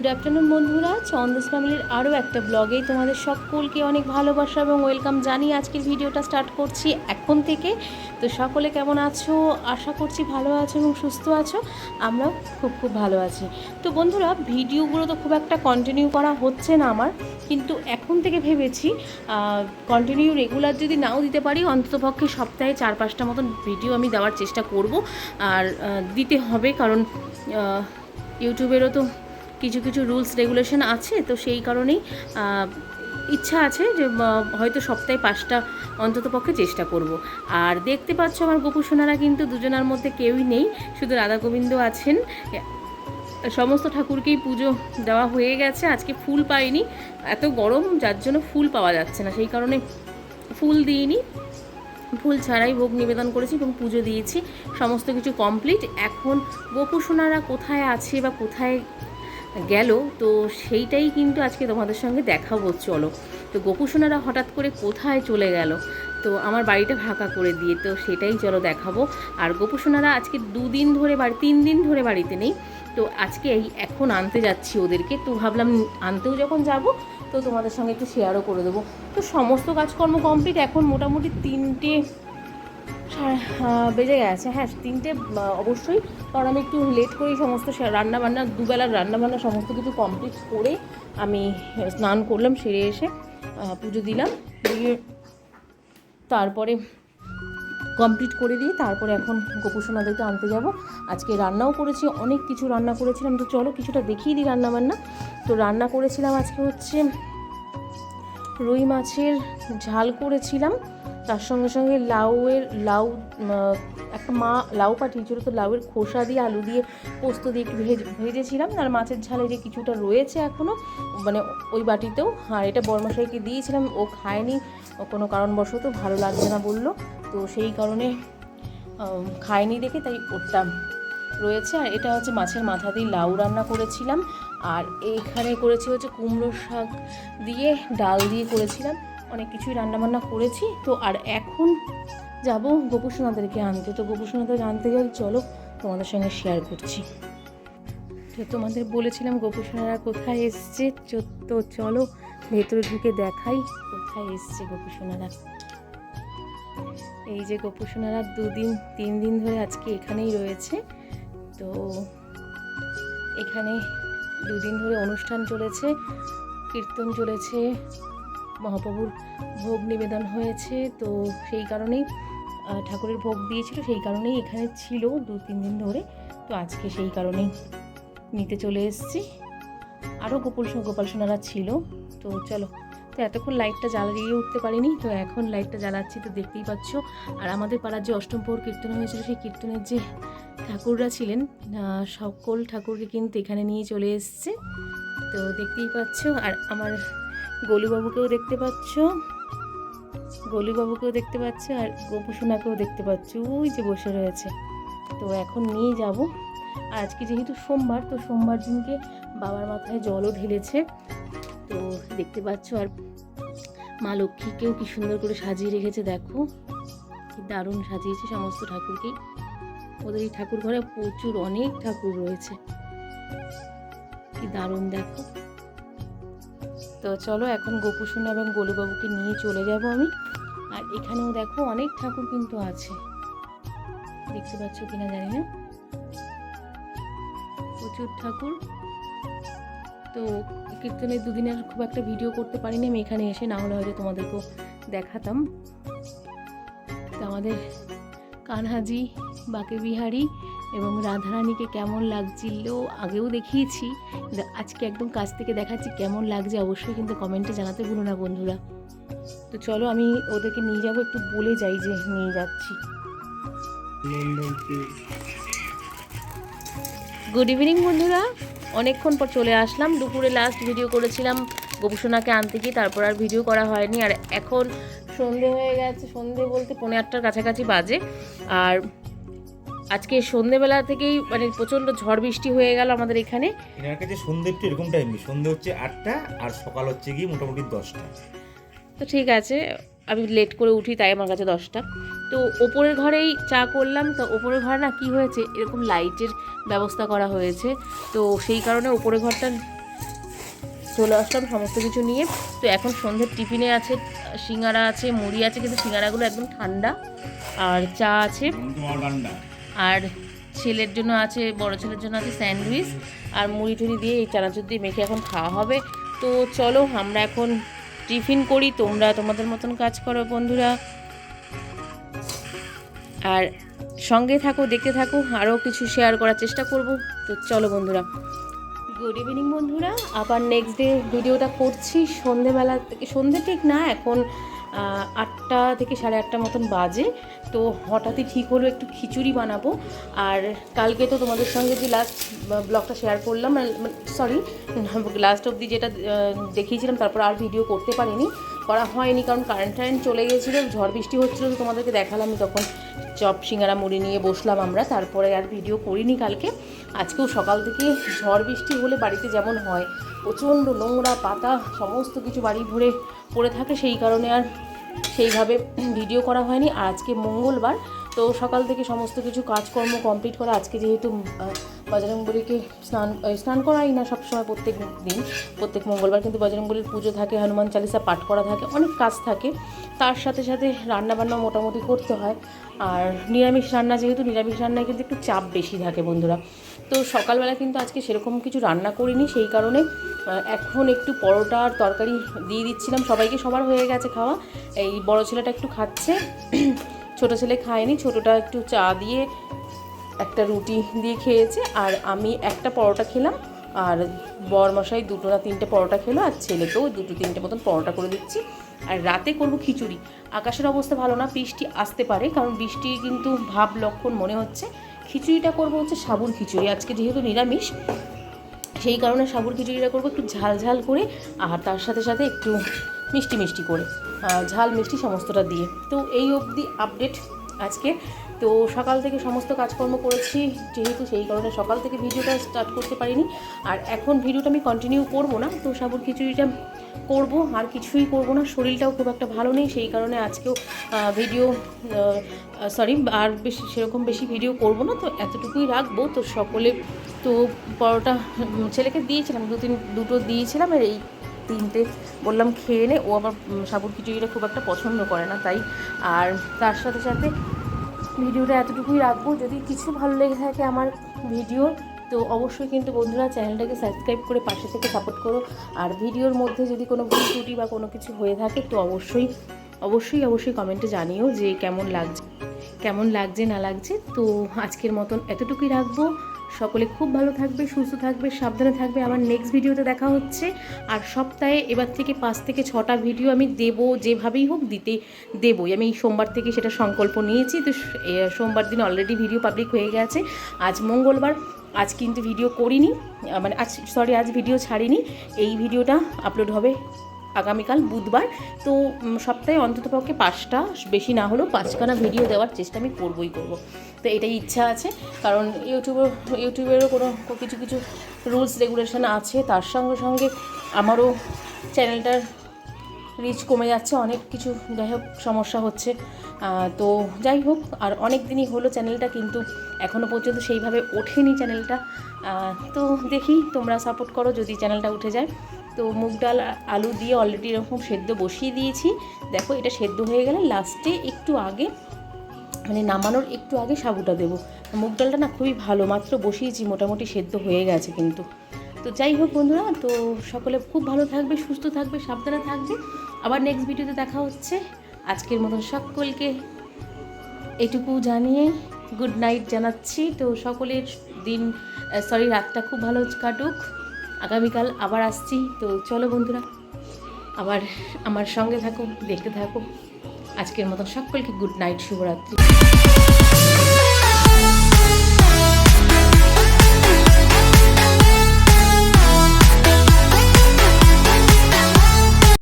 Good afternoon বন্ধুরা। চন্দস ফ্যামিলির আরও একটা ব্লগেই তোমাদের সকলকে অনেক ভালোবাসা এবং ওয়েলকাম জানিয়ে আজকের ভিডিওটা স্টার্ট করছি এখন থেকে। তো সকলে কেমন আছো? আশা করছি ভালো আছো এবং সুস্থ আছো। আমরাও খুব খুব ভালো আছি। তো বন্ধুরা, ভিডিওগুলো তো খুব একটা কন্টিনিউ করা হচ্ছে না আমার। কিন্তু এখন থেকে ভেবেছি কন্টিনিউ রেগুলার যদি নাও দিতে পারি, অন্ততপক্ষে সপ্তাহে চার, পাঁচটা মতন ভিডিও আমি দেওয়ার চেষ্টা করব। আর দিতে হবে কারণ ইউটিউবেরও তো কিছু কিছু রুলস রেগুলেশন আছে, তো সেই কারণেই ইচ্ছা আছে যে হয়তো সপ্তাহে পাঁচটা অন্তত পক্ষে চেষ্টা করব। আর দেখতে পাচ্ছ আমার গোপুসোনারা কিন্তু দুজনার মধ্যে কেউই নেই, শুধু রাধা গোবিন্দ আছেন। সমস্ত ঠাকুরকেই পুজো দেওয়া হয়ে গেছে, আজকে ফুল পাইনি। এত গরম, যার জন্য ফুল পাওয়া যাচ্ছে না, সেই কারণে ফুল দিইনি। ফুল ছাড়াই ভোগ নিবেদন করেছি এবং পুজো দিয়েছি, সমস্ত কিছু কমপ্লিট এখন গোপুসোনারা কোথায় আছে বা কোথায় গেল, তো সেইটাই কিন্তু আজকে তোমাদের সঙ্গে দেখাবো, চলো। তো গোপুসোনারা হঠাৎ করে কোথায় চলে গেল? তো আমার বাড়িটা ফাঁকা করে দিয়ে, তো সেটাই চলো দেখাবো। আর গোপুসোনারা আজকে দুদিন ধরে বাড়ি, তিন দিন ধরে বাড়িতে নেই। তো আজকে এই এখন আনতে যাচ্ছি ওদেরকে। তো ভাবলাম আনতেও যখন যাব, তো তোমাদের সঙ্গে একটু শেয়ারও করে দেবো। তো সমস্ত কাজকর্ম কমপ্লিট এখন মোটামুটি তিনটে বেজে গেছে। হ্যাঁ তিনটে অবশ্যই। কারণ আমি একটু লেট করেই সমস্ত রান্না বান্না দুবেলার রান্না বান্না সমস্ত কিছু কমপ্লিট করে আমি স্নান করলাম, সেরে এসে পুজো দিলাম। দিয়ে তারপরে কমপ্লিট করে দিয়ে তারপরে এখন গোপুসোনাদেরকে আনতে যাব। আজকে রান্নাও করেছি, অনেক কিছু রান্না করেছিলাম। তো চলো, কিছুটা দেখিয়ে দিই রান্না বান্না তো রান্না করেছিলাম আজকে হচ্ছে রুই মাছের ঝাল করেছিলাম। তার সঙ্গে সঙ্গে লাউয়ের লাউ একটা মা লাউ পাঠিয়েছিল, তো লাউয়ের খোসা দিয়ে আলু দিয়ে পোস্ত দিয়ে একটু ভেজে, ভেজেছিলাম, আর মাছের ঝালে যে কিছুটা রয়েছে এখনও মানে ওই বাটিতেও, আর এটা বর্মশাইকে দিয়েছিলাম, ও খায়নি, কোনো কারণবশত ভালো লাগছে না বলল, তো সেই কারণে খায়নি দেখে তাই ওটা রয়েছে, আর এটা হচ্ছে মাছের মাথা দিয়ে লাউ রান্না করেছিলাম, আর এইখানে করেছি হচ্ছে কুমড়ো শাক দিয়ে, ডাল দিয়ে করেছিলাম অনেক কিছুই রান্নাবান্না করেছি। তো আর এখন যাব গোপুসোনাদেরকে আনতে। তো গোপুসোনাদের আনতে যাই চলো তোমাদের সঙ্গে শেয়ার করছি। তো তোমাদের বলেছিলাম গোপুসোনারা কোথায় এসছে। তো চলো ভেতরে ঢুকে দেখাই কোথায় এসছে গোপুসোনারা। এই যে গোপুসোনারা দুদিন, তিন দিন ধরে আজকে এখানেই রয়েছে। তো এখানে দুদিন ধরে অনুষ্ঠান চলেছে, কীর্তন চলেছে মহাপ্রভুর ভোগ নিবেদন হয়েছে। তো সেই কারণেই ঠাকুরের ভোগ দিয়েছিল, সেই কারণেই এখানে ছিল দু, তিন দিন ধরে। তো আজকে সেই কারণেই নিতে চলে এসেছি। আরও গোপাল গোপাল সোনারা ছিল। তো চলো, তো এতক্ষণ লাইটটা জ্বালিয়ে উঠতে পারিনি, তো এখন লাইটটা জ্বালাচ্ছি, তো দেখতেই পাচ্ছ। আর আমাদের পাড়ার যে অষ্টম প্রহর কীর্তন হয়েছিল, সেই কীর্তনের যে ঠাকুররা ছিলেন সকল ঠাকুরকে কিন্তু এখানে নিয়ে চলে এসছে। তো দেখতেই পাচ্ছ, আর আমার গোলুবাবুকেও দেখতে পাচ্ছ? গোলুবাবুকেও দেখতে পাচ্ছ আর গোপুসোনাকেও দেখতে পাচ্ছ। ওই যে বসে রয়েছে। তো এখন নিয়ে যাব। আজকে যেহেতু সোমবার, তো সোমবার দিনকে বাবার মাথায় জলও ঢেলেছে। তো দেখতে পাচ্ছ আর মা লক্ষ্মীকেও কি সুন্দর করে সাজিয়ে রেখেছে, দেখো। কি দারুণ সাজিয়েছে সমস্ত ঠাকুরকেই। ওদের এই ঠাকুর ঘরে প্রচুর অনেক ঠাকুর রয়েছে। কি দারুণ, দেখো। তো চলো এখন গোপুসোনা এবং গোলুবাবুকে নিয়ে চলে যাব আমি। আর এখানেও দেখো অনেক ঠাকুর কিন্তু আছে। দেখতে পাচ্ছ কিনা জানি না। প্রচুর ঠাকুর। তো কীর্তনের দুদিনের খুব একটা ভিডিও করতে পারিনি আমি এখানে এসে, না হলে হয়তো তোমাদেরকেও দেখাতাম। তো আমাদের কানহাজি বাকে বিহারি এবং রাধারানীকে কেমন লাগছিল আগেও দেখিয়েছি। আজকে একদম কাছ থেকে দেখাচ্ছি কেমন লাগছে অবশ্যই কিন্তু কমেন্টে জানাতে ভুলো না বন্ধুরা। তো চলো আমি ওদেরকে নিয়ে যাব, একটু বলে যাই যে নিয়ে যাচ্ছি। গুড ইভিনিং বন্ধুরা। অনেকক্ষণ পর চলে আসলাম। দুপুরে লাস্ট ভিডিও করেছিলাম গোপুসোনাকে আনতে গিয়ে, তারপর আর ভিডিও করা হয়নি। আর এখন সন্ধে হয়ে গেছে, সন্ধে বলতে পৌনে আটটার কাছাকাছি বাজে। আর আজকে সন্ধেবেলা থেকেই মানে প্রচণ্ড ঝড় বৃষ্টি হয়ে গেল আমাদের এখানে। এনার কাছে সন্ধে একটু এরকম টাইমই সন্ধে হচ্ছে আটটা আর সকাল হচ্ছে গিয়ে মোটামুটি দশটা। তো ঠিক আছে আমি লেট করে উঠি তাই আমার কাছে দশটা। তো ওপরের ঘরেই চা করলাম তো ওপরের ঘরে না কি হয়েছে এরকম লাইটের ব্যবস্থা করা হয়েছে। তো সেই কারণে ওপরের ঘরটা চলে আসলাম সমস্ত কিছু নিয়ে। তো এখন সন্ধ্যের টিফিনে আছে সিঙ্গারা আছে মুড়ি আছে কিন্তু সিঙ্গারাগুলো একদম ঠান্ডা। আর চা আছে। আর ছেলের জন্য আছে, বড় ছেলের জন্য আছে স্যান্ডউইচ আর মুড়ি টুড়ি দিয়ে এই চানাচুর দিয়ে মেখে এখন খাওয়া হবে। তো চলো, আমরা এখন টিফিন করি, তোমরা তোমাদের মতন কাজ করো বন্ধুরা। আর সঙ্গে থাকো, দেখতে থাকো, আরও কিছু শেয়ার করার চেষ্টা করব। তো চলো বন্ধুরা। গুড ইভিনিং বন্ধুরা, আবার নেক্সট ডে ভিডিওটা করছি। সন্ধেবেলা থেকে, সন্ধে ঠিক না, এখন আটটা থেকে সাড়ে আটটা মতন বাজে। তো হঠাৎই ঠিক হলো একটু খিচুড়ি বানাবো। আর কালকে তো তোমাদের সঙ্গে যে লাস্ট ব্লগটা শেয়ার করলাম সরি লাস্ট অবধি যেটা দেখিয়েছিলাম, তারপর আর ভিডিও করতে পারিনি। করা হয়নি, কারণ কারেন্ট টারেন্ট চলে গেছিল, ঝড় বৃষ্টি হচ্ছিল তো তোমাদেরকে দেখালাম তখন। চপ সিঙ্গারা মুড়ি নিয়ে বসলাম আমরা, তারপরে আর ভিডিও করিনি কালকে। আজকেও সকাল থেকে ঝড় বৃষ্টি হলে বাড়িতে যেমন হয়, প্রচণ্ড নোংরা পাতা, সমস্ত কিছু বাড়ি ভরে পড়ে থাকে, সেই কারণে আর সেইভাবে ভিডিও করা হয়নি। আর আজকে মঙ্গলবার তো সকাল থেকে সমস্ত কিছু কাজকর্ম কমপ্লিট করা আজকে যেহেতু বজরংবলীকে স্নান স্নান করাই না সবসময় প্রত্যেক দিন, প্রত্যেক মঙ্গলবার। কিন্তু বজরংবলীর পুজো থাকে, হনুমান চালিসা পাঠ করা থাকে, অনেক কাজ থাকে। তার সাথে সাথে রান্নাবান্না মোটামুটি করতে হয়। আর নিরামিষ রান্না, যেহেতু নিরামিষ রান্নায় কিন্তু একটু চাপ বেশি থাকে বন্ধুরা। তো সকালবেলা কিন্তু আজকে সেরকম কিছু রান্না করিনি, সেই কারণে এখন একটু পরোটা আর তরকারি দিয়ে দিচ্ছিলাম। সবাইকে সবার হয়ে গেছে খাওয়া। এই বড় ছেলেটা একটু খাচ্ছে। ছোট ছেলে খায়নি, ছোটটা একটু চা দিয়ে একটা রুটি দিয়ে খেয়েছে। আর আমি একটা পরোটা খেলাম, আর বরমশাই দুটো না তিনটে পরোটা খেলো, আর ছেলেকেও দুটো তিনটে মতন পরোটা করে দিচ্ছি। আর রাতে করব খিচুড়ি। আকাশের অবস্থা ভালো না, বৃষ্টি আসতে পারে, কারণ বৃষ্টি কিন্তু ভাব লক্ষণ মনে হচ্ছে। খিচুড়িটা করব হচ্ছে সাবুর খিচুড়ি, আজকে যেহেতু নিরামিষ, সেই কারণে সাবুর খিচুড়িটা করব একটু ঝাল ঝাল করে, আর তার সাথে সাথে একটু মিষ্টি মিষ্টি করে। ঝাল, মিষ্টি সমস্তটা দিয়ে। তো এই অবধি আপডেট আজকে। তো সকাল থেকে সমস্ত কাজকর্ম করেছি, যেহেতু সেই কারণে সকাল থেকে ভিডিওটা স্টার্ট করতে পারিনি। আর এখন ভিডিওটা আমি কন্টিনিউ করব না, তো সাবুর খিচুড়িটা করব। আর কিছুই করব না, শরীরটাও খুব একটা ভালো নেই, সেই কারণে আজকেও ভিডিও সরি আর বেশি, সেরকম বেশি ভিডিও করব না, তো এতটুকুই রাখব। তো সকলে, তো পরোটা ছেলেকে দিয়েছিলাম দু তিন দুটো দিয়েছিলাম, আর এই তিনটে বললাম খেয়ে নে, ও আবার সাবুর খিচুড়িটা খুব একটা পছন্দ করে না, তাই। আর তার সাথে সাথে ভিডিওটা এতটুকুই রাখব, যদি কিছু ভালো লেগে থাকে আমার ভিডিও, তো অবশ্যই কিন্তু বন্ধুরা চ্যানেলটাকে সাবস্ক্রাইব করে পাশে থেকে সাপোর্ট করো। আর ভিডিওর মধ্যে যদি কোনো ভুল ত্রুটি বা কোনো কিছু হয়ে থাকে, তো অবশ্যই অবশ্যই অবশ্যই কমেন্টে জানিও যে কেমন লাগছে কেমন লাগছে, না লাগছে। তো আজকের মতন এতটুকুই রাখব। সকলে খুব ভালো থাকবে, সুস্থ থাকবে, সাবধানে থাকবে। আমার নেক্সট ভিডিওতে দেখা হচ্ছে। আর সপ্তাহে এবার থেকে পাঁচ থেকে ছটা ভিডিও আমি দেবো, যেভাবেই হোক দিতে দেবই। আমি এই সোমবার থেকে সেটা সংকল্প নিয়েছি। তো সোমবার দিন অলরেডি ভিডিও পাবলিক হয়ে গেছে। আজ মঙ্গলবার। আজ কিন্তু ভিডিও করিনি। মানে আজ সরি আজ ভিডিও ছাড়িনি। এই ভিডিওটা আপলোড হবে আগামীকাল বুধবার। তো সপ্তাহে অন্ততপক্ষে পাঁচটা, বেশি না হলেও পাঁচখানা ভিডিও দেওয়ার চেষ্টা আমি করবই করব। তো এটাই ইচ্ছা আছে, কারণ ইউটিউবে, ইউটিউবেরও কোনো কিছু কিছু রুলস রেগুলেশন আছে। তার সঙ্গে সঙ্গে আমারও চ্যানেলটার রিচ কমে যাচ্ছে, অনেক কিছু যাই হোক সমস্যা হচ্ছে। তো যাই হোক, আর অনেক দিনই হলো চ্যানেলটা কিন্তু এখনও পর্যন্ত সেইভাবে ওঠেনি চ্যানেলটা তো দেখি, তোমরা সাপোর্ট করো যদি চ্যানেলটা উঠে যায়। তো মুগ ডাল, আলু দিয়ে অলরেডি এরকম সেদ্ধ বসিয়ে দিয়েছি। দেখো এটা সেদ্ধ হয়ে গেলে লাস্টে একটু আগে মানে নামানোর একটু আগে সাবুটা দেবো। মুগ ডালটা না খুবই ভালো, মাত্র বসিয়েছি, মোটামুটি সেদ্ধ হয়ে গেছে কিন্তু। তো যাই হোক বন্ধুরা, তো সকলে খুব ভালো থাকবে, সুস্থ থাকবে, সাবধানে থাকবে। আবার নেক্সট ভিডিওতে দেখা হচ্ছে। আজকের মতন সকলকে এটুকু জানিয়ে গুড নাইট জানাচ্ছি। তো সকলের দিন সরি রাতটা খুব ভালো কাটুক। আগামীকাল আবার আসছি। তো চলো বন্ধুরা, আবার আমার সঙ্গে থাকো, দেখতে থাকো। আজকের মতো সকলকে গুড নাইট শুভরাত্রি।